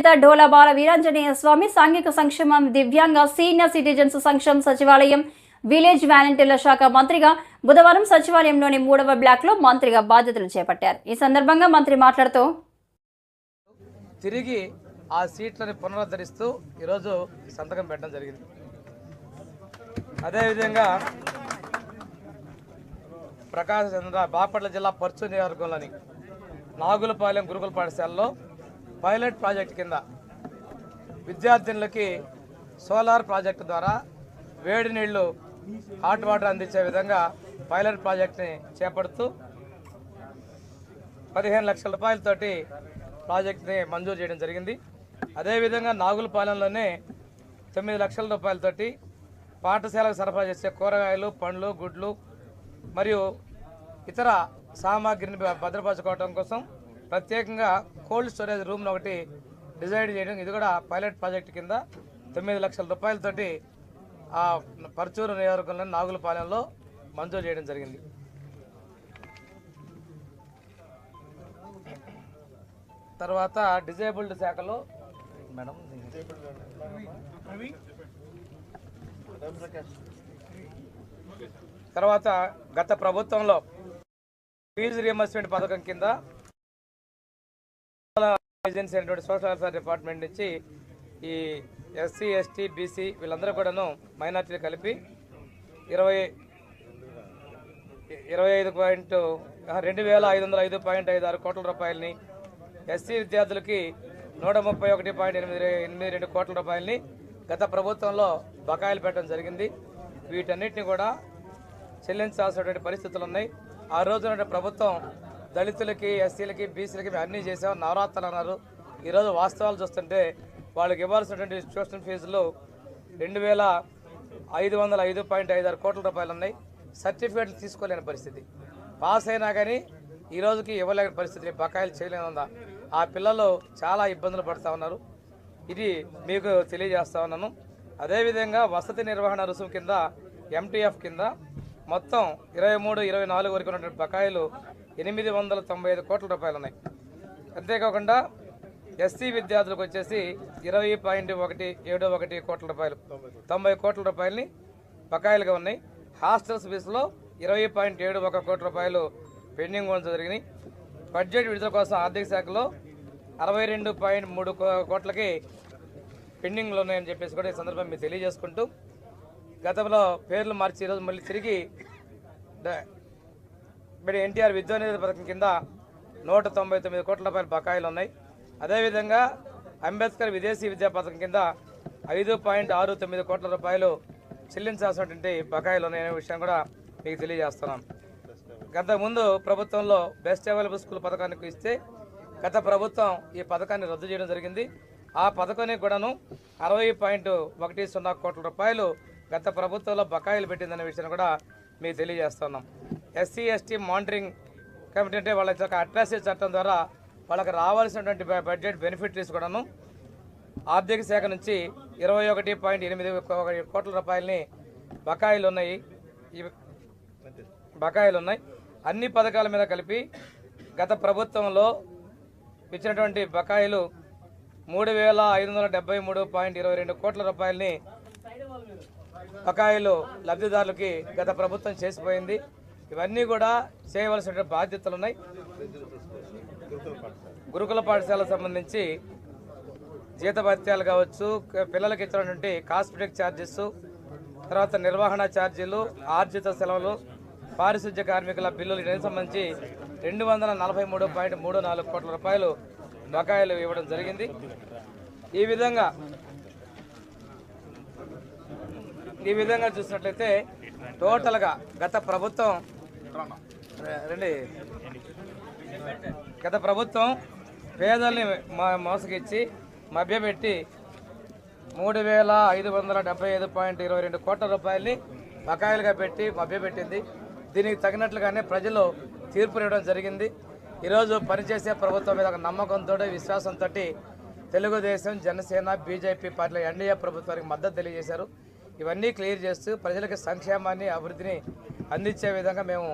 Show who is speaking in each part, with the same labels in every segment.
Speaker 1: అధినేత డోలా బాల వీరాంజనేయ స్వామి సాంఘిక సంక్షేమం దివ్యాంగ సీనియర్ సిటిజన్స్ సంక్షేమ సచివాలయం విలేజ్ వాలంటీర్ల శాఖ మంత్రిగా బుధవారం సచివాలయంలోని మూడవ బ్లాక్లో మంత్రిగా బాధ్యతలు చేపట్టారు. ఈ సందర్భంగా మంత్రి మాట్లాడుతూ
Speaker 2: తిరిగి ఆ సీట్లను పునరుద్ధరిస్తూ ఈరోజు సంతకం పెట్టడం జరిగింది. అదేవిధంగా ప్రకాశం చంద్ర బాపట్ల జిల్లా పర్చు నియోజకవర్గంలోని నాగులపాలెం గురుకుల పాఠశాలలో పైలట్ ప్రాజెక్ట్ కింద విద్యార్థినులకి సోలార్ ప్రాజెక్టు ద్వారా వేడి నీళ్ళు హాట్ వాటర్ అందించే విధంగా పైలట్ ప్రాజెక్ట్ని చేపడుతూ పదిహేను లక్షల రూపాయలతోటి ప్రాజెక్ట్ని మంజూరు చేయడం జరిగింది. అదేవిధంగా నాగులపాలెంలోనే తొమ్మిది లక్షల రూపాయలతోటి పాఠశాలకు సరఫరా చేసే కూరగాయలు పండ్లు గుడ్లు మరియు ఇతర సామాగ్రిని భద్రపరచుకోవడం కోసం ప్రత్యేకంగా కోల్డ్ స్టోరేజ్ రూమ్ను ఒకటి డిజైన్ చేయడం. ఇది కూడా పైలట్ ప్రాజెక్ట్ కింద తొమ్మిది లక్షల రూపాయలతోటి ఆ పరచూరు నియోజకవర్గంలోని నాగులపాలెంలో మంజూరు చేయడం జరిగింది. తర్వాత డిజేబుల్డ్ శాఖలో మేడం తర్వాత గత ప్రభుత్వంలో ఫీజు రియంబర్స్మెంట్ పథకం కింద ఏజెన్సీ సోషల్ వెల్ఫేర్ డిపార్ట్మెంట్ నుంచి ఈ ఎస్సీ ఎస్టీ బీసీ వీళ్ళందరూ కూడాను మైనార్టీలు కలిపి ఇరవై ఇరవై ఐదు పాయింట్ రెండు వేల ఐదు వందల ఐదు పాయింట్ ఐదు ఆరు కోట్ల రూపాయలని ఎస్సీ విద్యార్థులకి నూట ముప్పై ఒకటి పాయింట్ ఎనిమిది ఎనిమిది రెండు కోట్ల రూపాయలని గత ప్రభుత్వంలో బకాయిలు పెట్టడం జరిగింది. వీటన్నిటిని కూడా చెల్లించాల్సినటువంటి పరిస్థితులు ఉన్నాయి ఆ రోజున ప్రభుత్వం దళితులకి ఎస్సీలకి బీసీలకి మేము అన్నీ చేసాం నవరాత్రులు అన్నారు. ఈరోజు వాస్తవాలు చూస్తుంటే వాళ్ళకి ఇవ్వాల్సినటువంటి ట్యూషన్ ఫీజులు రెండు వేల ఐదు వందల ఐదు పాయింట్ ఐదు ఆరు కోట్ల రూపాయలు ఉన్నాయి. సర్టిఫికేట్లు తీసుకోలేని పరిస్థితి. పాస్ అయినా కానీ ఈ రోజుకి ఇవ్వలేని పరిస్థితి బకాయిలు చేయలేనుందా ఆ పిల్లలు చాలా ఇబ్బందులు పడుతూ ఉన్నారు. ఇది మీకు తెలియజేస్తా ఉన్నాను. అదేవిధంగా వసతి నిర్వహణ రుసుము కింద ఎంటీఎఫ్ కింద మొత్తం ఇరవై మూడు ఇరవై నాలుగు వరకు ఉన్నటువంటి బకాయిలు ఎనిమిది వందల తొంభై ఐదు కోట్ల రూపాయలు ఉన్నాయి అంతేకాకుండా ఎస్సీ విద్యార్థులకు వచ్చేసి ఇరవై పాయింట్ ఒకటి ఏడు ఒకటి కోట్ల రూపాయలు. తొంభై కోట్ల రూపాయలని బకాయిలుగా ఉన్నాయి. హాస్టల్స్ ఫీజులో ఇరవై పాయింట్ ఏడు ఒక కోట్ల రూపాయలు పెండింగ్ ఉండడం జరిగినాయి బడ్జెట్ విడుదల కోసం ఆర్థిక శాఖలో అరవై రెండు పాయింట్ మూడు కో- కోట్లకి పెండింగ్లో ఉన్నాయని చెప్పేసి కూడా ఈ సందర్భం మీకు తెలియజేసుకుంటూ గతంలో పేర్లు మార్చి ఈరోజు మళ్ళీ తిరిగి ఇప్పుడు ఎన్టీఆర్ విద్యోనిధి పథకం కింద నూట తొంభై తొమ్మిది కోట్ల రూపాయల బకాయిలు ఉన్నాయి. అదేవిధంగా అంబేద్కర్ విదేశీ విద్యా పథకం కింద ఐదు పాయింట్ ఆరు తొమ్మిది కోట్ల రూపాయలు చెల్లించాల్సినటువంటి బకాయిలు ఉన్నాయనే విషయం కూడా మీకు తెలియజేస్తున్నాను గత ముందు ప్రభుత్వంలో బెస్ట్ అవైలబుల్ స్కూల్ పథకానికి ఇస్తే గత ప్రభుత్వం ఈ పథకాన్ని రద్దు చేయడం జరిగింది. ఆ పథకానికి కూడాను అరవై పాయింట్ ఒకటి సున్నా కోట్ల రూపాయలు గత ప్రభుత్వంలో బకాయిలు పెట్టిందనే విషయాన్ని కూడా మీకు తెలియజేస్తున్నాం. ఎస్సీ ఎస్టీ మానిటరింగ్ కమిటీ అంటే వాళ్ళ యొక్క అట్రాసిటీ చట్టం ద్వారా వాళ్ళకి రావాల్సినటువంటి బడ్జెట్ బెనిఫిట్స్ కూడాను ఆర్థిక శాఖ నుంచి ఇరవై ఒకటి పాయింట్ ఎనిమిది కోట్ల రూపాయలని బకాయిలు ఉన్నాయి. ఈ బకాయిలు ఉన్నాయి. అన్ని పథకాల మీద కలిపి గత ప్రభుత్వంలో ఇచ్చినటువంటి బకాయిలు మూడు వేల ఐదు వందల డెబ్బై మూడు పాయింట్ ఇరవై రెండు కోట్ల రూపాయలని బకాయిలు లబ్ధిదారులకి గత ప్రభుత్వం చేసిపోయింది. ఇవన్నీ కూడా చేయవలసిన బాధ్యతలు ఉన్నాయి. గురుకుల పాఠశాలకు సంబంధించి జీతభత్యాలు కావచ్చు పిల్లలకి ఇచ్చినటువంటి కాస్మెటిక్ ఛార్జెస్ తర్వాత నిర్వహణ ఛార్జీలు ఆర్జిత సెలవులు పారిశుద్ధ్య కార్మికుల బిల్లులు దీనికి సంబంధించి రెండు వందల నలభై మూడు పాయింట్ మూడు నాలుగు కోట్ల రూపాయలు బకాయిలు ఇవ్వడం జరిగింది. ఈ విధంగా ఈ విధంగా చూసినట్లయితే టోటల్గా గత ప్రభుత్వం రండి. గత ప్రభుత్వం పేదల్ని మో- మోసగిచ్చి మభ్యపెట్టి మూడు వేల ఐదు వందల డెబ్బై ఐదు పాయింట్ ఇరవై రెండు కోట్ల రూపాయలని బకాయిలుగా పెట్టి మభ్యపెట్టింది. దీనికి తగినట్లుగానే ప్రజలు తీర్పు ఇవ్వడం జరిగింది. ఈరోజు పనిచేసే ప్రభుత్వం మీద ఒక నమ్మకంతో విశ్వాసంతో తెలుగుదేశం జనసేన బీజేపీ పార్టీల ఎన్డీఏ ప్రభుత్వానికి మద్దతు తెలియజేశారు. ఇవన్నీ క్లియర్ చేస్తూ ప్రజలకు సంక్షేమాన్ని అభివృద్ధిని అందించే విధంగా మేము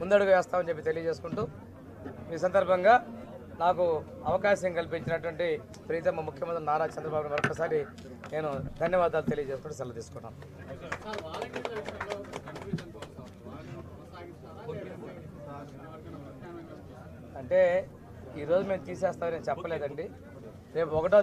Speaker 2: ముందడుగు వేస్తామని చెప్పి తెలియజేసుకుంటూ ఈ సందర్భంగా నాకు అవకాశం కల్పించినటువంటి ప్రీతమ్మ ముఖ్యమంత్రి నారా చంద్రబాబు నాయుడు మరొకసారి నేను ధన్యవాదాలు తెలియజేసుకుంటూ సెలవు తీసుకున్నాను. అంటే ఈరోజు మేము తీసేస్తామని చెప్పలేదండి. రేపు ఒకటో